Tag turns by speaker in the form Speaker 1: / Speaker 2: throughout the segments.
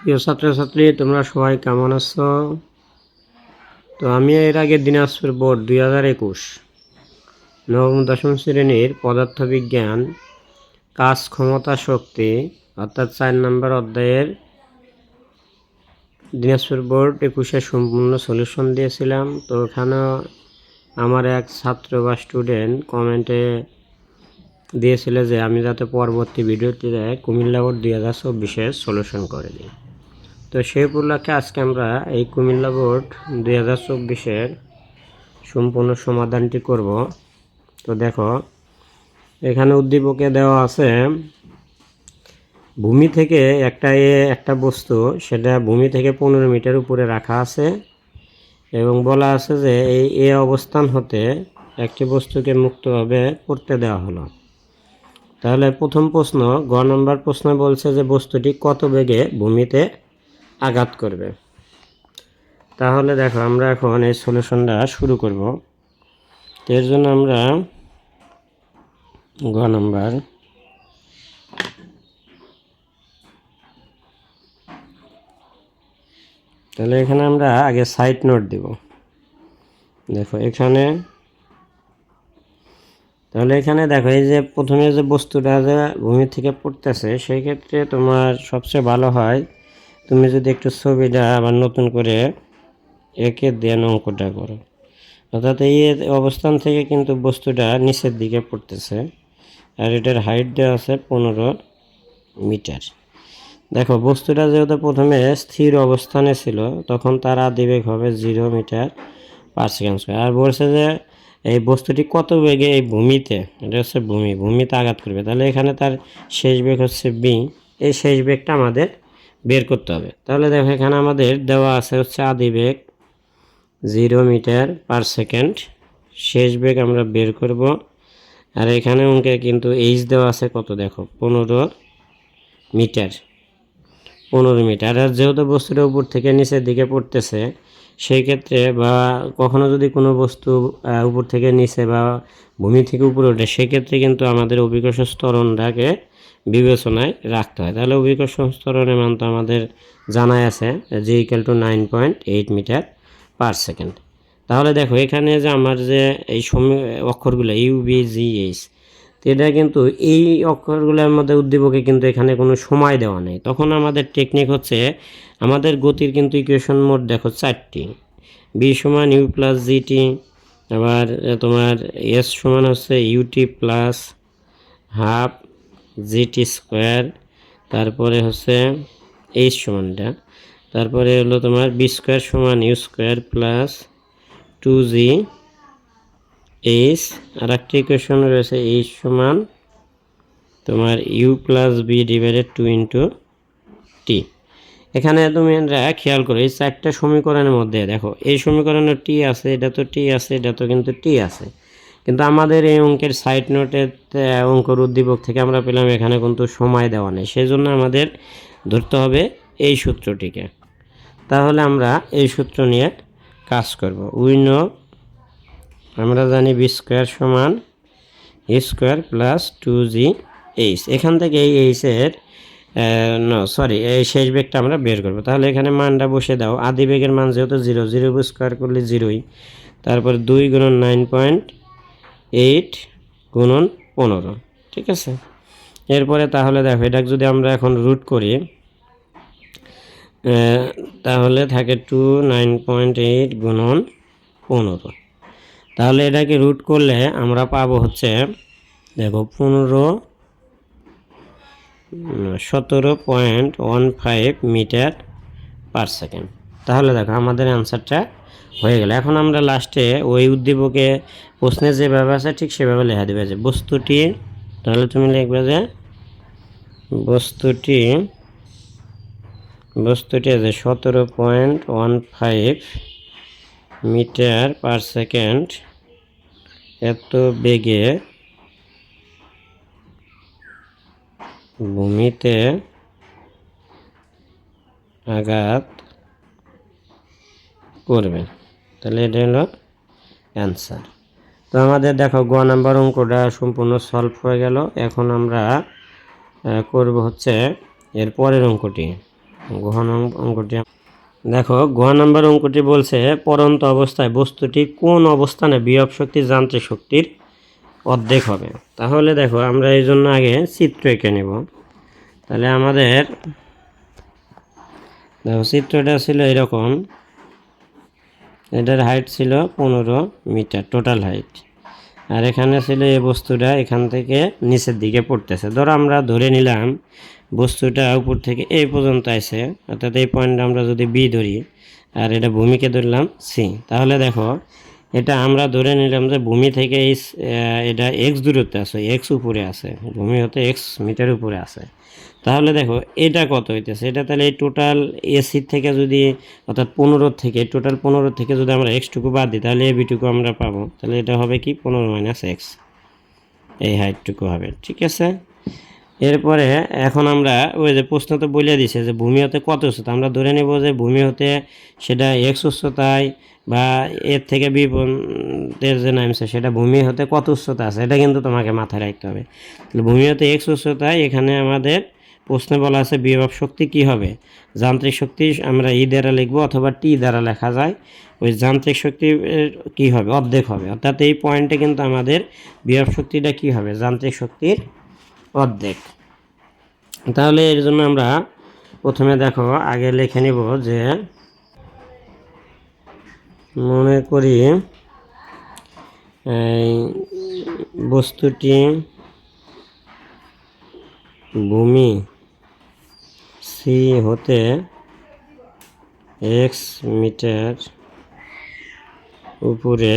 Speaker 1: প্রিয় ছাত্রছাত্রী, তোমরা সবাই কেমন আছো? তো আমি এর আগে দিনাজপুর বোর্ড দুই হাজার একুশ নবম দশম শ্রেণির পদার্থবিজ্ঞান, কাজ ক্ষমতা শক্তি অর্থাৎ চার নম্বর অধ্যায়ের দিনাজপুর বোর্ড একুশে সম্পূর্ণ সলিউশন দিয়েছিলাম। তো ওখানে আমার এক ছাত্র বা স্টুডেন্ট কমেন্টে দিয়েছিল যে আমি যাতে পরবর্তী ভিডিওটিতে কুমিল্লা বোর্ড দুই হাজার চব্বিশে সলিউশন করে দিই। তো সেই উপলক্ষে আজকে আমরা এই কুমিল্লা বোর্ড দুই হাজার চব্বিশের সম্পূর্ণ সমাধানটি করব। তো দেখো, এখানে উদ্দীপকে দেওয়া আছে, ভূমি থেকে একটা এ, একটা বস্তু, সেটা ভূমি থেকে পনেরো মিটার উপরে রাখা আছে এবং বলা আছে যে এই এ অবস্থান হতে একটি বস্তুকে মুক্তভাবে পড়তে দেওয়া হলো। তাহলে প্রথম প্রশ্ন, গ নম্বর প্রশ্ন বলছে যে বস্তুটি কত বেগে ভূমিতে আঘাত করবে? তাহলে দেখো, আমরা এখন এই সলিউশনটা শুরু করব। এর জন্য আমরা গ নম্বর তাহলে এখানে আমরা আগে সাইড নোট দিব। দেখো, এখানে তাহলে এখানে দেখো, এই যে প্রথমে যে বস্তুটা যে ভূমি থেকে পড়তেছে, সেই ক্ষেত্রে তোমার সবচেয়ে ভালো হয় তুমি যদি একটু ছবিটা আবার নতুন করে একে দেন অঙ্কটা করো। অর্থাৎ এই অবস্থান থেকে কিন্তু বস্তুটা নিচের দিকে পড়তেছে আর এটার হাইট দেওয়া আছে পনেরো মিটার। দেখো, বস্তুটা যেহেতু প্রথমে স্থির অবস্থানে ছিল, তখন তার আদিবেগ হবে জিরো মিটার পার সেকেন্ড আর বলছে যে এই বস্তুটি কত বেগে এই ভূমিতে? এটা হচ্ছে ভূমি, ভূমিতে আঘাত করবে। তাহলে এখানে তার শেষ বেগ হচ্ছে বি এই শেষ বেগটা আমাদের বের করতে হবে। তাহলে দেখো, এখানে আমাদের দেওয়া আছে হচ্ছে আদিবেগ জিরো মিটার পার সেকেন্ড শেষ বেগ আমরা বের করব। আর এখানে অঙ্কে কিন্তু এইচ দেওয়া আছে কত? দেখো, পনেরো মিটার পনেরো মিটার আর যেহেতু বস্তুটা উপর থেকে নিচের দিকে পড়তেছে সেই ক্ষেত্রে বা কখনো যদি কোনো বস্তু উপর থেকে নিচে বা ভূমি থেকে উপরে ওঠে সেক্ষেত্রে কিন্তু আমাদের অভিকর্ষ স্তরণটাকে বিবেচনায় রাখতে হয়। তাহলে অভিকর্ষ স্তরণের মান তো আমাদের জানাই আছে যে equal two nine point eight meter per second তাহলে দেখো, এখানে যে আমার যে এই সমী অক্ষরগুলো ইউ বি জি এইচ তো এটা কিন্তু এই অক্ষরগুলোর মধ্যে উদ্দীপকে কিন্তু এখানে কোনো সময় দেওয়া নেই। তখন আমাদের টেকনিক হচ্ছে, আমাদের গতির কিন্তু ইকুয়েশন মোট দেখো চারটি। বি সমান ইউ প্লাস জিটি আবার তোমার এস সমান হচ্ছে UT plus half GT square তারপরে হচ্ছে এইচ সমানটা। তারপরে হলো তোমার বি স্কোয়ার সমান U square plus two G H আর একটা ইকুয়েশন রয়েছে এইচ সমান তোমার U plus B divided two into T এখানে তুমি খেয়াল করো, এই চারটা সমীকরণের মধ্যে, দেখো, এই সমীকরণের টি আছে, এটা তো টি আছে, এটা তো কিন্তু টি আছে। কিন্তু আমাদের এই অঙ্কের সাইড নোটের অঙ্কর উদ্দীপক থেকে আমরা পেলাম এখানে কিন্তু সময় দেওয়া নেই সেই জন্য আমাদের ধরতে হবে এই সূত্রটিকে। তাহলে আমরা এই সূত্র নিয়ে কাজ করব। উইন আমরা জানি বি স্কোয়ার সমান A square plus two G H এখান থেকে এই এইচের ন সরি এই শেষ বেগটা আমরা বের করব। তাহলে এখানে মানটা বসে দাও। আদি বেগের মান যেহেতু জিরো জিরো স্কোয়ার করলে জিরোই তারপর দুই গুণন নাইন পয়েন্ট এইট গুণন পনেরো, ঠিক আছে? এরপরে তাহলে দেখো এটা যদি আমরা এখন রুট করি তাহলে থাকে টু নাইন পয়েন্ট এইট গুণন পনেরো। তাহলে এটাকে রুট করলে আমরা পাবো হচ্ছে, দেখো পনেরো সতেরো point one five metre per second তাহলে দেখো আমাদের অ্যান্সারটা হয়ে গেল। এখন আমরা লাস্টে ওই উদ্দীপকে প্রশ্নে যেভাবে আছে ঠিক সেভাবে লেখা দেবে। যে বস্তুটি, তাহলে তুমি লিখবে যে বস্তুটি বস্তুটি আছে সতেরো point one five metre per second এত বেগে ভূমিতে আঘাত করবে। তাহলে এটা হলো অ্যান্সার। তো আমাদের দেখো গ নাম্বার অঙ্কটা সম্পূর্ণ সলভ হয়ে গেল। এখন আমরা করব হচ্ছে এর পরের অঙ্কটি। অঙ্ক- অঙ্কটি দেখো গোয়া নাম্বার অঙ্কটি বলছে, পরন্ত অবস্থায় বস্তুটি কোন অবস্থানে বিয়োগ শক্তি যান্ত্রিক শক্তির অর্ধেক হবে। তাহলে দেখো, আমরা এই জন্য আগে চিত্র এঁকে নেব। তাহলে আমাদের, দেখো, চিত্রটা ছিল এরকম। এটার হাইট ছিল পনেরো মিটার টোটাল হাইট আর এখানে ছিল এই বস্তুটা এখান থেকে নিচের দিকে পড়তেছে। ধরো আমরা ধরে নিলাম বস্তুটা উপর থেকে এই পর্যন্ত আসে অর্থাৎ এই পয়েন্টটা আমরা যদি বি ধরি, আর এটা ভূমিকে ধরলাম সি তাহলে দেখো এটা আমরা ধরে নিলাম যে ভূমি থেকে এই এটা এক্স দূরত্বে আছে এক্স উপরে আছে, ভূমি হতে এক্স মিটার উপরে আছে। তাহলে দেখো, এটা কত হইতেছে? এটা তাহলে এই টোটাল এসি থেকে যদি, অর্থাৎ পনেরো থেকে টোটাল পনেরো থেকে যদি আমরা এক্সটুকু বাদ দিই, তাহলে এ বিটুকু আমরা পাবো। তাহলে এটা হবে কি? পনেরো মাইনাস এক্স এই হাইটটুকু হবে, ঠিক আছে? এরপরে এখন আমরা ওই যে প্রশ্ন তো বলে দিছে যে ভূমি হতে কত উচ্চতা? আমরা ধরে নেব যে ভূমি হতে সেটা এক্স উচ্চতায় বা এর থেকে বিপদের যে নামছে সেটা ভূমি হতে কত উচ্চতা আছে? এটা কিন্তু তোমাকে মাথায় রাখতে হবে। তাহলে ভূমি হতে এক্স উচ্চতায় এখানে আমাদের প্রশ্নে বলা আছে বিভব শক্তি কি হবে? যান্ত্রিক শক্তি আমরা ই দ্বারা লিখব অথবা টি দ্বারা লেখা যায়। ওই যান্ত্রিক শক্তি কি হবে? অর্ধেক হবে। অর্থাৎ এই পয়েন্টে কিন্তু আমাদের বিভব শক্তিটা কি হবে? যান্ত্রিক শক্তির অর্ধেক। তাহলে এর জন্য আমরা প্রথমে দেখো, আগে লিখে নিব যে মনে করি এই বস্তুটি ভূমি সি হতে এক্স মিটার উপরে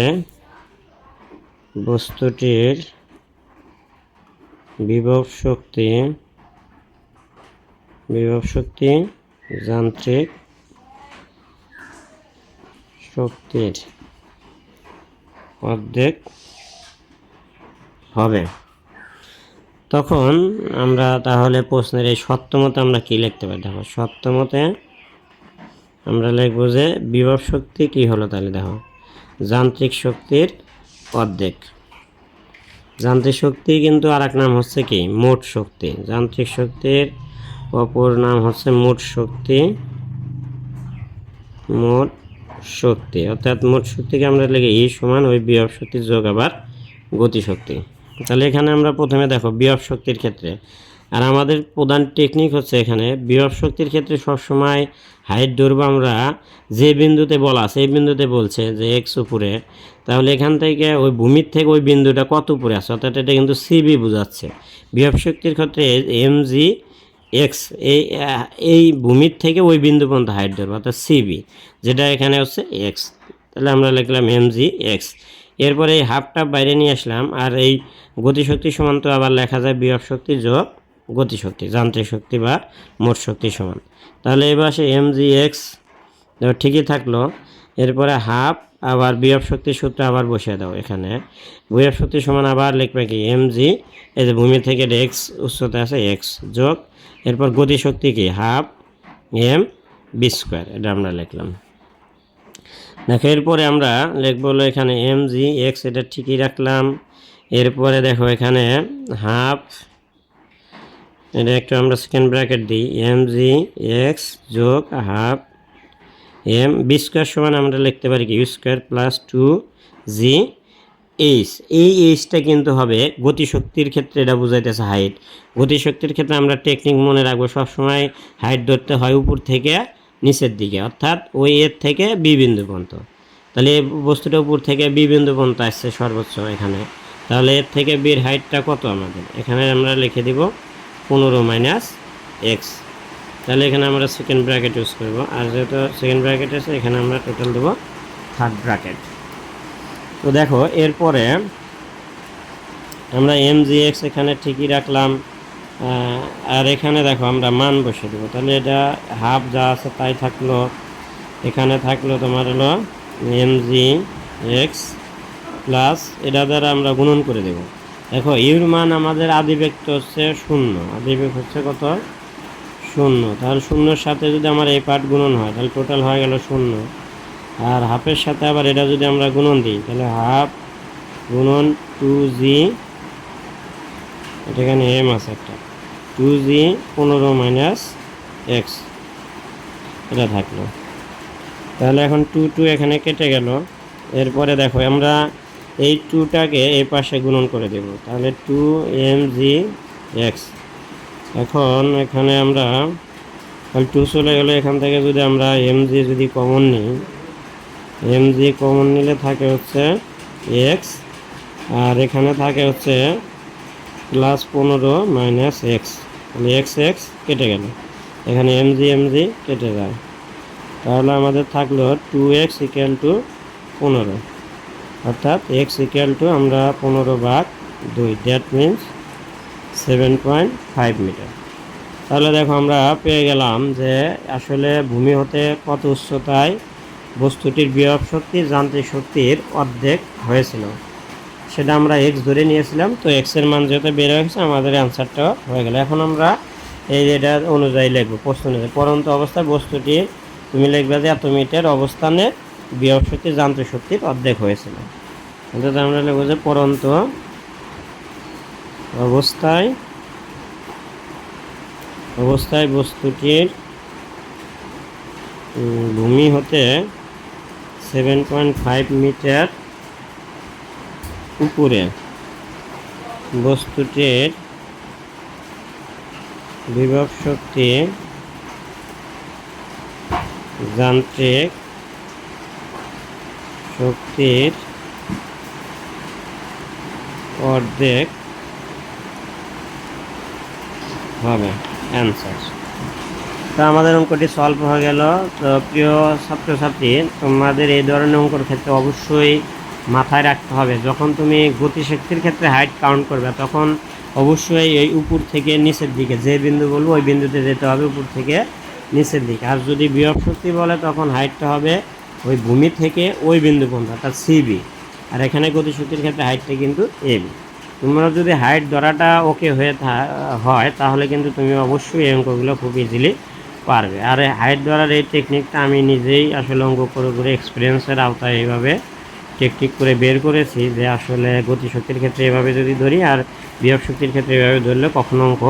Speaker 1: বস্তুটির বিভব শক্তি বিভব শক্তি যান্ত্রিক শক্তির অর্ধেক হবে। তখন আমরা তাহলে প্রশ্নের এই সত্যমতে আমরা কি লিখতে পারি? দেখো সত্যমতে আমরা লিখব যে বিভব শক্তি কি হলো তাহলে দেখো? যান্ত্রিক শক্তির অর্ধেক। যান্ত্রিক শক্তি কিন্তু আর এক নাম হচ্ছে কি? মোট শক্তি। যান্ত্রিক শক্তির অপর নাম হচ্ছে মোট শক্তি। মোট শক্তি। অর্থাৎ মোট শক্তিকে আমরা লিখি ই সমান, ওই বিভব শক্তির যোগ আবার গতিশক্তি তাহলে এখানে আমরা প্রথমে দেখো বিভব শক্তির ক্ষেত্রে। আর আমাদের প্রধান টেকনিক হচ্ছে এখানে বিভব শক্তির ক্ষেত্রে সবসময় হাইট ধরবো আমরা যে বিন্দুতে বলা সেই বিন্দুতে বলছে যে এক্স উপরে তাহলে এখান থেকে ওই ভূমির থেকে ওই বিন্দুটা কত উপরে আছে? অর্থাৎ এটা কিন্তু সিবি বোঝাচ্ছে। বিভব শক্তির ক্ষেত্রে এম জি এক্স এই এই ভূমির থেকে ওই বিন্দু পর্যন্ত হাইট ধরবো, অর্থাৎ সিবি যেটা এখানে হচ্ছে এক্স তাহলে আমরা লিখলাম এম জি এক্স এরপরে এই হাফটা বাইরে নিয়ে আসলাম, আর এই গতিশক্তি সমান তো আবার লেখা যায় বিভব শক্তি যোগ গতিশক্তি, যান্ত্রিক শক্তি বা মোট শক্তি সমান। তাহলে এবার সে এম জি এক্স ঠিকই থাকল। এরপরে হাফ, আবার বিভব শক্তির সূত্র আবার বসিয়ে দাও এখানে। বিভব শক্তি সমান আবার লিখবে কি? এম জি এই যে ভূমি থেকে এক্স উচ্চতা আছে এক্স যোগ, এরপর গতিশক্তি কি? হাফ এম বি স্কোয়ার এটা আমরা লিখলাম। দেখো, এরপরে আমরা লিখব হলো এখানে এম জি এক্স এটা ঠিকই রাখলাম। এরপরে দেখো এখানে হাফ, এটা একটু আমরা সেকেন্ড ব্র্যাকেট দিই। এম জি এক্স যোগ, হাফ এম, বি স্কোয়ার সমান আমরা লিখতে পারি কি? U square plus two G H. এই এইচটা কিন্তু হবে গতিশক্তির ক্ষেত্রে, এটা বুঝাইতেছে হাইট। গতিশক্তির ক্ষেত্রে আমরা টেকনিক মনে রাখব, সবসময় হাইট ধরতে হয় উপর থেকে নিচের দিকে, অর্থাৎ ওই এর থেকে বি বিন্দু পর্যন্ত। তাহলে এই বস্তুটা উপর থেকে বি বিন্দু পর্যন্ত আসছে সর্বোচ্চ এখানে। তাহলে এর থেকে বির হাইটটা কত আমাদের? এখানে আমরা লিখে দিব পনেরো মাইনাস এক্স। তাহলে এখানে আমরা সেকেন্ড ব্র্যাকেট ইউজ করব। আর যেহেতু সেকেন্ড ব্র্যাকেট আছে, এখানে আমরা টোটাল দেবো থার্ড ব্র্যাকেট তো দেখো, এরপরে আমরা এম জি এক্স এখানে ঠিকই রাখলাম আর এখানে দেখো আমরা মান বসে দেবো। তাহলে এটা হাফ যা আছে তাই থাকল। এখানে থাকল তোমার হলো এম জি এক্স প্লাস এটা দ্বারা আমরা গুণন করে দেব। দেখো ইউর মান আমাদের আদিব্যক্ত হচ্ছে শূন্য। আদিব্যক্ত হচ্ছে কত? শূন্য। তাহলে শূন্যর সাথে যদি আমার এই পার্ট গুণন হয়, তাহলে টোটাল হয়ে গেল শূন্য। আর হাফের সাথে আবার এটা যদি আমরা গুণন দিই, তাহলে হাফ গুণন টু জি এটা এখানে এম আছে একটা। টু জি পনেরো মাইনাস এক্স এটা থাকল। তাহলে এখন টু টু এখানে কেটে গেল। এরপরে দেখো, আমরা এই টুটাকে এই পাশে গুণন করে দেব। তাহলে টু এম জি এক্স এখন এখানে আমরা তাহলে টু চলে গেলে এখান থেকে যদি আমরা এম জি যদি কমন নিই এম জি কমন নিলে থাকে হচ্ছে এক্স আর এখানে থাকে হচ্ছে প্লাস পনেরো মাইনাস এক্স তাহলে এক্স এক্স কেটে গেল। এখানে এম জি এম জি কেটে যায়। তাহলে আমাদের থাকল টু এক্স ইকুয়াল টু পনেরো, অর্থাৎ এক্স ইকুয়াল টু আমরা পনেরো ভাগ দুই that means seven point five metre তাহলে দেখো আমরা পেয়ে গেলাম যে আসলে ভূমি হতে কত উচ্চতায় বস্তুটির বিভব শক্তি, যান্ত্রিক শক্তির অর্ধেক হয়েছিল। সেটা আমরা এক্স ধরে নিয়েছিলাম, তো এক্সের মান যেহেতু বের হয়েছে আমাদের অ্যান্সারটা হয়ে গেল। এখন আমরা এই এটা অনুযায়ী লিখব, প্রশ্ন অনুযায়ী। পরন্ত অবস্থায় বস্তুটি, তুমি লিখবে যে এত মিটার অবস্থানে বিভব শক্তি, যান্ত্রিক শক্তির অর্ধেক হয়েছিল। অর্থাৎ আমরা লিখব যে পরন্ত অবস্থায় অবস্থায় বস্তুটির ভূমি হতে সেভেন পয়েন্ট ফাইভ মিটার উপরে। বস্তুটির বিভব শক্তি যান্ত্রিক শক্তির অর্ধেক হবে অ্যান্সার তো আমাদের অঙ্কটি সলভ হয়ে গেল। তো প্রিয় ছাত্রছাত্রী, তোমাদের এই ধরনের অঙ্কর ক্ষেত্রে অবশ্যই মাথায় রাখতে হবে। যখন তুমি গতিশক্তির ক্ষেত্রে হাইট কাউন্ট করবে, তখন অবশ্যই এই উপর থেকে নিচের দিকে, যে বিন্দু বলব, ওই বিন্দুতে যেতে হবে উপর থেকে নিচের দিকে। আর যদি বিভব শক্তি বলে, তখন হাইটটা হবে ওই ভূমি থেকে ওই বিন্দু পর্যন্ত, অর্থাৎ সিবি আর এখানে গতিশক্তির ক্ষেত্রে হাইটটা কিন্তু এবি তোমরা যদি হাইট ধরাটা ওকে হয়ে হয়, তাহলে কিন্তু তুমি অবশ্যই এই অঙ্কগুলো খুব ইজিলি পারবে। আর হাইট ধরার এই টেকনিকটা আমি নিজেই আসলে অঙ্ক করে করে এক্সপিরিয়েন্সের আওতায় এইভাবে টেকনিক করে বের করেছি যে আসলে গতিশক্তির ক্ষেত্রে এভাবে যদি ধরি আর বিভব শক্তির ক্ষেত্রে এভাবে ধরলে কখনো অঙ্ক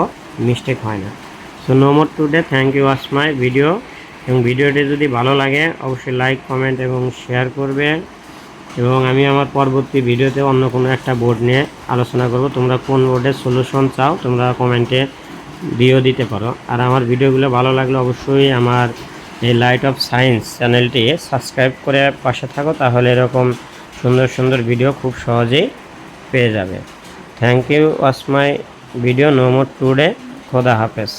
Speaker 1: মিস্টেক হয় না। So no more today thank you watch my video এবং ভিডিওটি যদি ভালো লাগে, অবশ্যই লাইক কমেন্ট এবং শেয়ার করবে। এবং আমি আমার পরবর্তী ভিডিওতে অন্য কোনো একটা বোর্ড নিয়ে আলোচনা করব। তোমরা কোন বোর্ডের সলিউশন চাও, তোমরা কমেন্টে দিয়েও দিতে পারো। আর আমার ভিডিওগুলো ভালো লাগলে অবশ্যই আমার এই লাইট অফ সায়েন্স চ্যানেলটি সাবস্ক্রাইব করে পাশে থাকো, তাহলে এরকম সুন্দর সুন্দর ভিডিও খুব সহজেই পেয়ে যাবে। Thank you watch my video no more today খোদা হাফেজ।